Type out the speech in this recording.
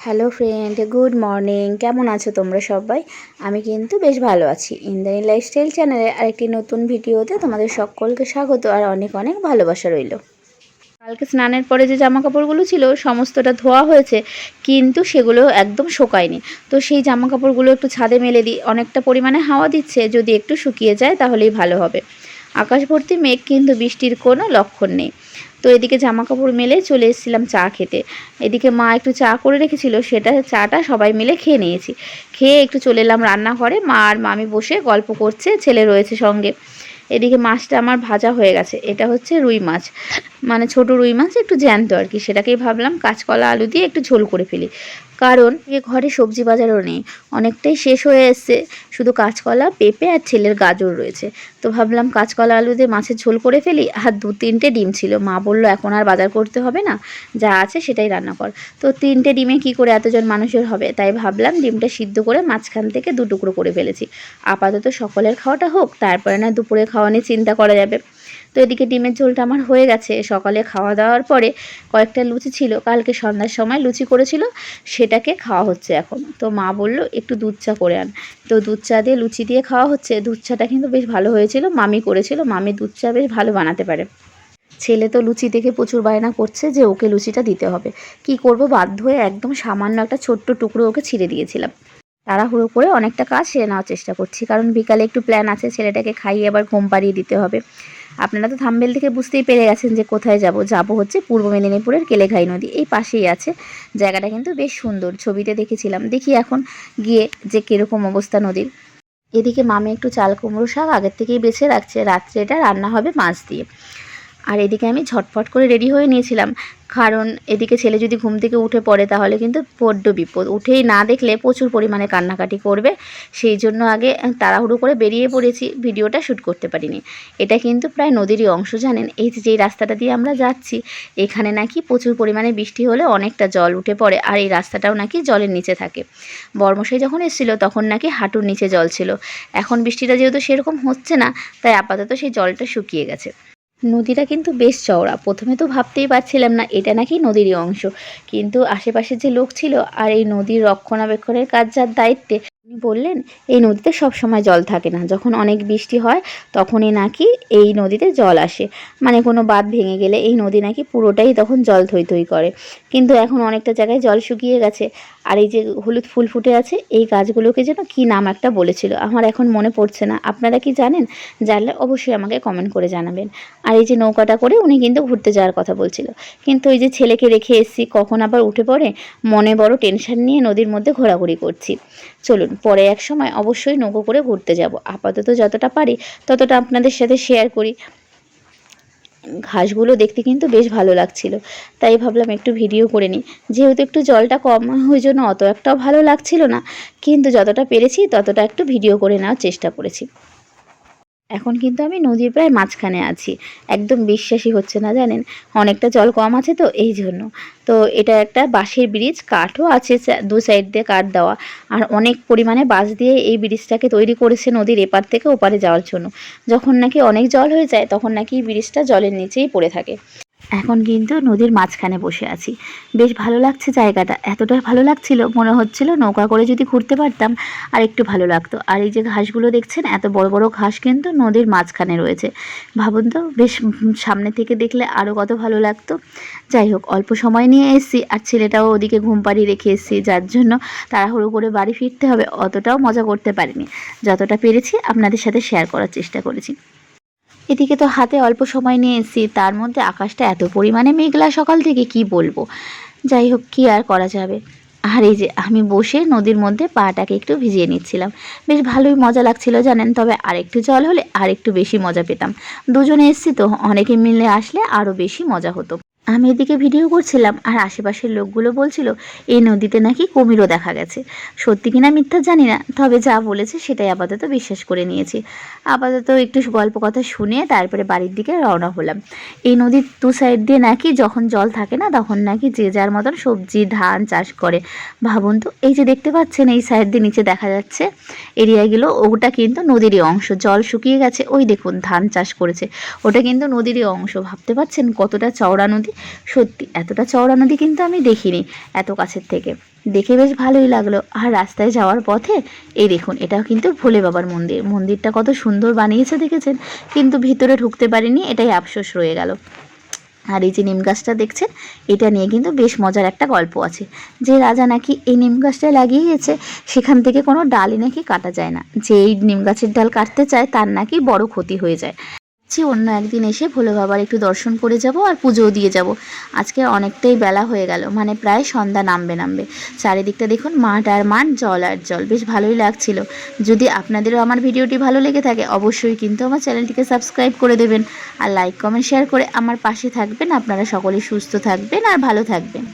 Hello friend good morning কেমন আছো তোমরা সবাই? আমি কিন্তু বেশ ভালো আছি। ইন্দ্রাণী লাইফস্টাইল চ্যানেলে আরেকটি নতুন ভিডিওতে তোমাদের সকলকে স্বাগত আর অনেক অনেক ভালোবাসা রইল। কালকে স্নানের পরে যে জামা কাপড়গুলো ছিল, সমস্তটা ধোয়া হয়েছে, কিন্তু সেগুলো একদম শোকায়নি। তো সেই জামা কাপড়গুলো একটু ছাদে মেলে দিই। অনেকটা পরিমাণে হাওয়া দিচ্ছে, যদি একটু শুকিয়ে যায় তাহলেই ভালো হবে। আকাশ ভর্তি মেঘ কিন্তু বৃষ্টির কোনো লক্ষণ নেই। তো এদিকে জামা কাপড় মেলে চলে এসেছিলাম চা খেতে। এদিকে মা একটু চা করে রেখেছিল, সেটা চাটা সবাই মিলে খেয়ে নিয়েছি। খেয়ে একটু চলে এলাম রান্নাঘরে, মা আর মামি বসে গল্প করছে, ছেলে রয়েছে সঙ্গে। এদিকে মাছটা আমার ভাজা হয়ে গেছে। এটা হচ্ছে রুই মাছ। মানে ছোট রুই মাছ, একটু জ্যান্ত আর কি। সেটাকেই ভাবলাম কাঁচকলা, আলু দিয়ে একটু ঝোল করে ফেলি। কারণ এ ঘরে সবজি বাজারও নেই। অনেকটাই শেষ হয়ে এসছে। শুধু কাঁচকলা, পেঁপে আর ছেলের গাজর রয়েছে। তো ভাবলাম কাঁচকলা, আলু দিয়ে মাছের ঝোল করে ফেলি। আর দু তিনটে ডিম ছিল। মা বলল, এখন আর বাজার করতে হবে না। যা আছে সেটাই রান্না কর। তো তিনটে ডিমে কি করে এতজন মানুষের হবে? তাই ভাবলাম ডিমটা সিদ্ধ করে মাঝখান থেকে দু টুকরো করে ফেলেছি। আপাতত সকলের খাওয়াটা হোক, তারপরে না দুপুরে খাওয়া নিয়ে চিন্তা করা যাবে। তো এদিকে ডিমের ঝোলটা আমার হয়ে গেছে। সকালে খাওয়া দাওয়ার পরে কয়েকটা লুচি ছিল। কালকে সন্ধ্যার সময় লুচি করেছিল। সেটাকে খাওয়া হচ্ছে এখন। তো মা বলল, একটু দুধ চা করে আন। তো দুধ চা দিয়ে লুচি দিয়ে খাওয়া হচ্ছে। দুধ চাটা কিন্তু বেশ ভালো হয়েছিল। মামি করেছিল। মামি দুধ চা বেশ ভালো বানাতে পারে। ছেলে তো লুচি দেখে প্রচুর বায়না করছে যে ওকে লুচিটা দিতে হবে। কি করব? বাধ্য হয়ে একদম সামান্য একটা ছোট্ট টুকরো ওকে ছিঁড়ে দিয়েছিলাম। তাড়াহুড়ো করে অনেকটা কাজ সেরে নেওয়ার চেষ্টা করছি। কারণ বিকালে একটু প্ল্যান আছে, ছেলেটাকে খাইয়ে আবার ঘুম পাড়িয়ে দিতে হবে। আপনারা তো থাম্বেল থেকে বুঝতেই পেরে গেছেন যে কোথায় যাব। যাব হচ্ছে পূর্ব মেদিনীপুরের কেলেঘাই নদী, এই পাশেই আছে। জায়গাটা কিন্তু বেশ সুন্দর, ছবিতে দেখেছিলাম। দেখি এখন গিয়ে যে কীরকম অবস্থা নদীর। এদিকে মামি একটু চাল কুমড়ো শাক আগের থেকেই বেছে রাখছে। রাত্রে এটা রান্না হবে মাছ দিয়ে। আর এদিকে আমি ঝটফট করে রেডি হয়ে নিয়েছিলাম। কারণ এদিকে ছেলে যদি ঘুম থেকে উঠে পড়ে, তাহলে কিন্তু বড্ড বিপদ। উঠেই না দেখলে প্রচুর পরিমাণে কান্নাকাটি করবে। সেই জন্য আগে তাড়াহুড়ো করে বেরিয়ে পড়েছি। ভিডিওটা শ্যুট করতে পারিনি। এটা কিন্তু প্রায় নদীরই অংশ, জানেন? এই যে রাস্তাটা দিয়ে আমরা যাচ্ছি, এখানে নাকি প্রচুর পরিমাণে বৃষ্টি হলে অনেকটা জল উঠে পড়ে, আর এই রাস্তাটাও নাকি জলের নিচে থাকে। বর্মশাই যখন এসেছিল, তখন নাকি হাঁটুর নিচে জল ছিল। এখন বৃষ্টিটা যেহেতু সেরকম হচ্ছে না, তাই আপাতত সেই জলটা শুকিয়ে গেছে। নদীটা কিন্তু বেশ চওড়া। প্রথমে তো ভাবতেই পারছিলাম না, এটা নাকি নদীরই অংশ। কিন্তু আশেপাশে যে লোক ছিল আর এই নদীর রক্ষণাবেক্ষণের কাজ যার দায়িত্বে উনি বললেন, এই নদীতে সব সময় জল থাকে না। যখন অনেক বৃষ্টি হয়, তখনই নাকি এই নদীতে জল আসে। মানে কোনো বাঁধ ভেঙে গেলে এই নদী নাকি পুরোটাই তখন জল থই থই করে। কিন্তু এখন অনেকটা জায়গায় জল শুকিয়ে গেছে। আর এই যে হলুদ ফুল ফুটে আছে, এই গাছগুলোকে যেন কি নাম একটা বলেছিল, আমার এখন মনে পড়ছে না। আপনারা কি জানেন? জানলে অবশ্যই আমাকে কমেন্ট করে জানাবেন। আর এই যে নৌকাটা করে উনি কিন্তু ঘুরতে যাওয়ার কথা বলছিল। কিন্তু ওই যে ছেলেকে রেখে এসছি, কখন আবার উঠে পড়ে, মনে বড় টেনশন নিয়ে নদীর মধ্যে ঘোরাঘুরি করছি। চলুন পরে এক সময় অবশ্যই নৌকো করে ঘুরতে যাব। আপাতত যতটা পারি ততটা আপনাদের সাথে শেয়ার করি। ঘাসগুলো দেখতে কিন্তু বেশ ভালো লাগছিল। তাই ভাবলাম একটু ভিডিও করে নিই। যেহেতু একটু জলটা কম ওই জন্য অত একটাও ভালো লাগছিল না। কিন্তু যতটা পেরেছি ততটা একটু ভিডিও করে নেওয়ার চেষ্টা করেছি। এখন কিন্তু আমি নদীর প্রায় মাঝখানে আছি। একদম বিশ্বাসই হচ্ছে না, জানেন? অনেকটা জল কম আছে তো, এই জন্য। তো এটা একটা বাঁশের ব্রিজ, কাঠও আছে দু সাইড দিয়ে কাঠ দেওয়া। আর অনেক পরিমাণে বাঁশ দিয়ে এই ব্রিজটাকে তৈরি করেছে নদীর এপার থেকে ওপারে যাওয়ার জন্য। যখন নাকি অনেক জল হয়ে যায়, তখন নাকি এই ব্রিজটা জলের নিচেই পড়ে থাকে। এখন কিন্তু নদীর মাঝখানে বসে আছি। বেশ ভালো লাগছে জায়গাটা। এতটা ভালো লাগছিল, মনে হচ্ছিল নৌকা করে যদি ঘুরতে পারতাম আর একটু ভালো লাগতো। আর এই যে ঘাসগুলো দেখছেন, এত বড় বড় ঘাস কিন্তু নদীর মাঝখানে রয়েছে। ভাবুন তো, বেশ সামনে থেকে দেখলে আরও কত ভালো লাগতো। যাই হোক, অল্প সময় নিয়ে এসেছি, আর ছেলেটাও ওদিকে ঘুম পাড়িয়ে রেখে এসেছি, যার জন্য তাড়াহুড়ো করে বাড়ি ফিরতে হবে, অতটাও মজা করতে পারিনি। যতটা পেরেছি আপনাদের সাথে শেয়ার করার চেষ্টা করেছি। এদিকে তো হাতে অল্প সময় নিয়ে এসেছি তার মধ্যে আকাশটা এত পরিমাণে মেঘলা সকাল থেকে কি বলব? যাই হোক, কী আর করা যাবে? আর এই যে আমি বসে নদীর মধ্যে পাটাকে একটু ভিজিয়ে নিচ্ছিলাম। বেশ ভালোই মজা লাগছিল জানেন, তবে আরেকটু জল হলে আর একটু বেশি মজা পেতাম। দুজনে এসছি তো, অনেকে মিলে আসলে আরও বেশি মজা হতো। আমি এদিকে ভিডিও করছিলাম আর আশেপাশের লোকগুলো বলছিল এই নদীতে নাকি কুমিরও দেখা গেছে। সত্যি কিনা মিথ্যা জানি না, তবে যা বলেছে সেটাই আপাতত বিশ্বাস করে নিয়েছি। আপাতত একটু গল্প কথা শুনে তারপরে বাড়ির দিকে রওনা হলাম। এই নদীর দু সাইড দিয়ে নাকি যখন জল থাকে না, তখন নাকি যে যার মতন সবজি, ধান চাষ করে। ভাবুন তো, এই যে দেখতে পাচ্ছেন, এই সাইড দিয়ে নিচে দেখা যাচ্ছে এরিয়াগুলো ওটা কিন্তু নদীরই অংশ। জল শুকিয়ে গেছে, ওই দেখুন, ধান চাষ করেছে। ওটা কিন্তু নদীরই অংশ। ভাবতে পারছেন কতটা চওড়া নদী? সত্যি, এতটা চওড়া নদী কিন্তু আমি দেখিনি এত কাছের থেকে। দেখে বেশ ভালোই লাগল। আর রাস্তায় যাওয়ার পথে, এই দেখুন, এটাও কিন্তু ভোলে বাবার মন্দির। মন্দিরটা কত সুন্দর বানিয়েছে দেখেছেন, কিন্তু ভিতরে ঢুকতে পারিনি, এটাই আফসোস রয়ে গেল। আর এই যে নিম গাছটা দেখছেন, এটা নিয়ে কিন্তু বেশ মজার একটা গল্প আছে। যে রাজা নাকি এই নিম গাছটা লাগিয়ে গেছে সেখান থেকে কোনো ডালই নাকি কাটা যায় না। যে এই নিম গাছের ডাল কাটতে চায়, তার নাকি বড় ক্ষতি হয়ে যায়। ভাবছি অন্য একদিন এসে ভোলে বাবার একটু দর্শন করে যাব আর পুজোও দিয়ে যাব। আজকে অনেকটাই বেলা হয়ে গেল মানে প্রায় সন্ধ্যা নামবে নামবে। চারিদিকটা দেখুন, মাঠ আর মাঠ জল আর জল, বেশ ভালোই লাগছিল। যদি আপনাদেরও আমার ভিডিওটি ভালো লেগে থাকে, অবশ্যই কিন্তু আমার চ্যানেলটিকে সাবস্ক্রাইব করে দেবেন। আর লাইক, কমেন্ট, শেয়ার করে আমার পাশে থাকবেন। আপনারা সকলেই সুস্থ থাকবেন আর ভালো থাকবেন।